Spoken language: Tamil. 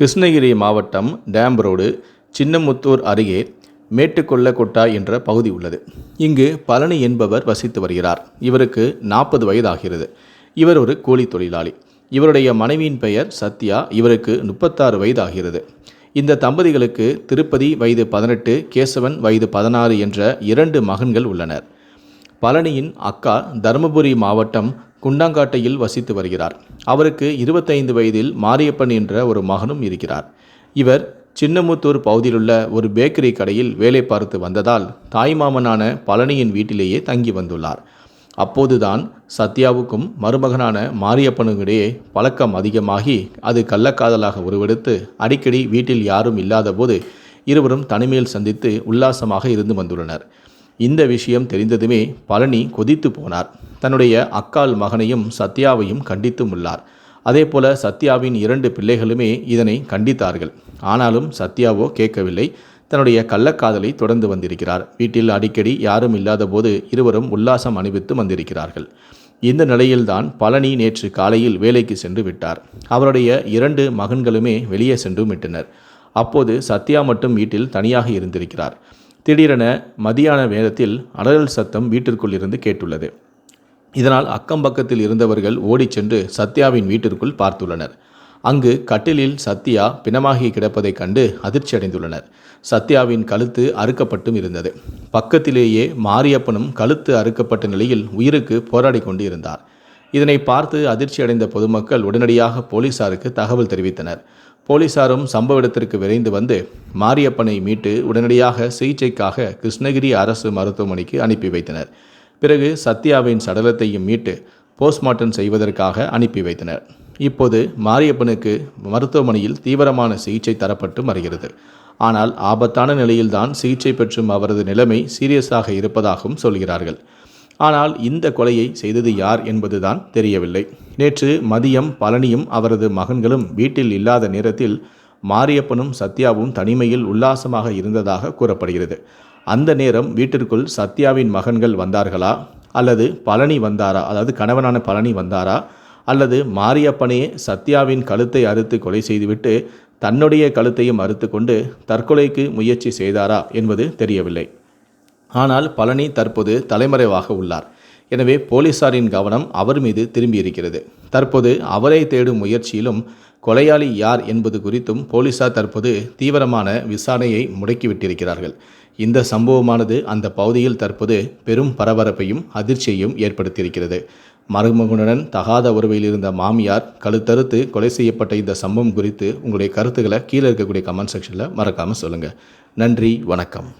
கிருஷ்ணகிரி மாவட்டம் டேம் ரோடு சின்னமுத்தூர் அருகே மேட்டுக்கொல்லக்கொட்டா என்ற பகுதி உள்ளது. இங்கு பழனி என்பவர் வசித்து வருகிறார். இவருக்கு நாற்பது வயதாகிறது. இவர் ஒரு கூலி தொழிலாளி. இவருடைய மனைவியின் பெயர் சத்யா. இவருக்கு முப்பத்தாறு வயதாகிறது. இந்த தம்பதிகளுக்கு திருப்பதி வயது பதினெட்டு கேசவன் வயது பதினாறு என்ற இரண்டு மகன்கள் உள்ளனர். பழனியின் அக்கா தருமபுரி மாவட்டம் குண்டாங்காட்டையில் வசித்து வருகிறார். அவருக்கு இருபத்தைந்து வயதில் மாரியப்பன் என்ற ஒரு மகனும் இருக்கிறார். இவர் சின்னமுத்தூர் பகுதியிலுள்ள ஒரு பேக்கரி கடையில் வேலை பார்த்து வந்ததால் தாய்மாமனான பழனியின் வீட்டிலேயே தங்கி வந்துள்ளார். அப்போதுதான் சத்யாவுக்கும் மருமகனான மாரியப்பனுக்கிடையே பழக்கம் அதிகமாகி அது கள்ளக்காதலாக உருவெடுத்து அடிக்கடி வீட்டில் யாரும் இல்லாதபோது இருவரும் தனிமையில் சந்தித்து உல்லாசமாக இருந்து வந்துள்ளனர். இந்த விஷயம் தெரிந்ததுமே பழனி கொதித்து போனார். தன்னுடைய அக்கால் மகனையும் சத்யாவையும் கண்டித்தும் உள்ளார். அதேபோல சத்யாவின் இரண்டு பிள்ளைகளுமே இதனை கண்டித்தார்கள். ஆனாலும் சத்யாவோ கேட்கவில்லை. தன்னுடைய கள்ளக்காதலை தொடர்ந்து வந்திருக்கிறார். வீட்டில் அடிக்கடி யாரும் இல்லாதபோது இருவரும் உல்லாசம் அணிவித்து வந்திருக்கிறார்கள். இந்த நிலையில்தான் பழனி நேற்று காலையில் வேலைக்கு சென்று விட்டார். அவருடைய இரண்டு மகன்களுமே வெளியே சென்று விட்டனர். அப்போது சத்யா மட்டும் வீட்டில் தனியாக இருந்திருக்கிறார். திடீரென மதியான வேதத்தில் அலறல் சத்தம் வீட்டிற்குள் இருந்து கேட்டுள்ளது. இதனால் அக்கம் பக்கத்தில் இருந்தவர்கள் ஓடிச் சென்று சத்யாவின் வீட்டிற்குள் பார்த்துள்ளனர். அங்கு கட்டிலில் சத்யா பிணமாகி கிடப்பதைக் கண்டு அதிர்ச்சி அடைந்துள்ளனர். சத்யாவின் கழுத்து அறுக்கப்பட்டும் இருந்தது. பக்கத்திலேயே மாரியப்பனும் கழுத்து அறுக்கப்பட்ட நிலையில் உயிருக்கு போராடி கொண்டு இருந்தார் இதனை பார்த்து அதிர்ச்சி அடைந்த பொதுமக்கள் உடனடியாக போலீசாருக்கு தகவல் தெரிவித்தனர். போலீசாரும் சம்பவ இடத்திற்கு விரைந்து வந்து மாரியப்பனை மீட்டு உடனடியாக சிகிச்சைக்காக கிருஷ்ணகிரி அரசு மருத்துவமனைக்கு அனுப்பி வைத்தனர். பிறகு சத்யாவின் சடலத்தையும் மீட்டு போஸ்ட்மார்ட்டம் செய்வதற்காக அனுப்பி வைத்தனர். இப்போது மாரியப்பனுக்கு மருத்துவமனையில் தீவிரமான சிகிச்சை தரப்பட்டு வருகிறது. ஆனால் ஆபத்தான நிலையில்தான் சிகிச்சை பெற்றும் அவரது நிலைமை சீரியஸாக இருப்பதாகவும் சொல்கிறார்கள். ஆனால் இந்த கொலையை செய்தது யார் என்பதுதான் தெரியவில்லை. நேற்று மதியம் பழனியும் அவரது மகன்களும் வீட்டில் இல்லாத நேரத்தில் மாரியப்பனும் சத்யாவும் தனிமையில் உல்லாசமாக இருந்ததாக கூறப்படுகிறது. அந்த நேரம் வீட்டிற்குள் சத்யாவின் மகன்கள் வந்தார்களா? அல்லது பழனி வந்தாரா? அதாவது கணவனான பழனி வந்தாரா? அல்லது மாரியப்பனே சத்யாவின் கழுத்தை அறுத்து கொலை செய்துவிட்டு தன்னுடைய கழுத்தையும் அறுத்து கொண்டு தற்கொலைக்கு முயற்சி செய்தாரா என்பது தெரியவில்லை. ஆனால் பழனி தற்போது தலைமறைவாக உள்ளார். எனவே போலீசாரின் கவனம் அவர் மீது திரும்பியிருக்கிறது. தற்போது அவரை தேடும் முயற்சியிலும் கொலையாளி யார் என்பது குறித்தும் போலீசார் தற்போது தீவிரமான விசாரணையை முடக்கிவிட்டிருக்கிறார்கள். இந்த சம்பவமானது அந்த பகுதியில் தற்போது பெரும் பரபரப்பையும் அதிர்ச்சியையும் ஏற்படுத்தியிருக்கிறது. மருமகனுடன் தகாத உறவில் இருந்த மாமியார் கழுத்தறுத்து கொலை செய்யப்பட்ட இந்த சம்பவம் குறித்து உங்களுடைய கருத்துக்களை கீழே இருக்கக்கூடிய கமெண்ட் செக்ஷனில் மறக்காமல் சொல்லுங்கள் நன்றி வணக்கம்.